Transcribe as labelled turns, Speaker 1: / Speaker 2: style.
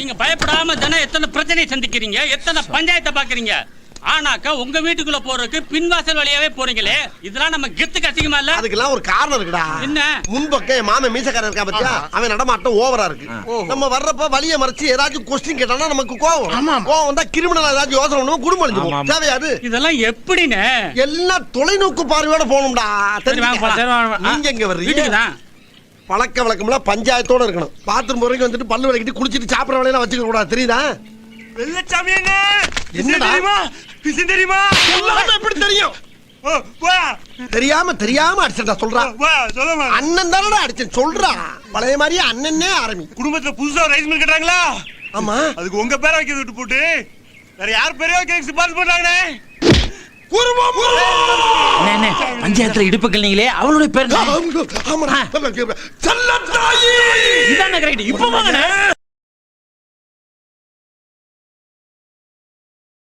Speaker 1: நீங்க பயப்படாம தானே எத்தனை பிரச்சனையை சந்திக்கிறீங்க? எத்தனை பஞ்சாயத்தை பாக்குறீங்க ஆனாக்கா உங்க வீட்டுக்குள்ள போறதுக்கு பின்வாசல் வழியாவே போறீங்களே. இதெல்லாம் நம்ம கெத்துக்கு அசிங்கமா இல்ல?
Speaker 2: அதுக்கெல்லாம் ஒரு காரணம் இருக்குடா.
Speaker 1: என்ன?
Speaker 2: முன்பக்கம் என் மாமன் மீசக்காரன் இருக்கா பத்தியா? அவன் நடமாட்டம் ஓவரா இருக்கு. நம்ம வர்றப்ப வழிய மறைச்சு ஏதாச்சும் கொஸ்டின் கேட்டானா நமக்கு கோவம். கோவம் வந்தா கிரிமினல் ஏதாச்சும் யோசனை பண்ணுவோம் குடும்பம் அழிஞ்சு. தேவையாது.
Speaker 1: இதெல்லாம் எப்படின்னு?
Speaker 2: எல்லாம் தொலைநோக்கு பார்வையோட போகணும்டா.
Speaker 1: சரி, வாங்க போலாம், சரி, வாங்க, வாங்க.
Speaker 2: நீங்க எங்க வர்றீங்க? பழக்க வழக்கம்லாம் பஞ்சாயத்தோட இருக்கணும். பாத்ரூம் வரைக்கும் வந்துட்டு பல்லு விளக்கிட்டு குளிச்சிட்டு சாப்பிடுற வேலையெல்லாம் வச்சுக்க கூடாது தெரியுதா?
Speaker 3: வெள்ளச்சாமி என்ன? தெரியுமா? விஷயம் தெரியுமா?
Speaker 2: எப்படி தெரியும்? தெரியாம தெரியாம அடிச்சா சொல்றா.
Speaker 3: வா சொல்லுமா
Speaker 2: அண்ணன் தானடா அடிச்சேன் சொல்றா. பழைய மாதிரியே அண்ணனே ஆரம்பி.
Speaker 3: குடும்பத்துல புதுசா ரைஸ் மில் கட்டுறாங்களா?
Speaker 2: ஆமா.
Speaker 3: அதுக்கு உங்க பேரை வைக்கிறது விட்டு போட்டு வேற யார் பேரையோ கேக் சிபாரிசு
Speaker 4: அண்ணே, அண்ணே, பஞ்சாயத்துல இடுப்புகள் நீங்களே அவளுடைய பேர் இதாண்ணே correct. இப்ப வாங்கண்ணே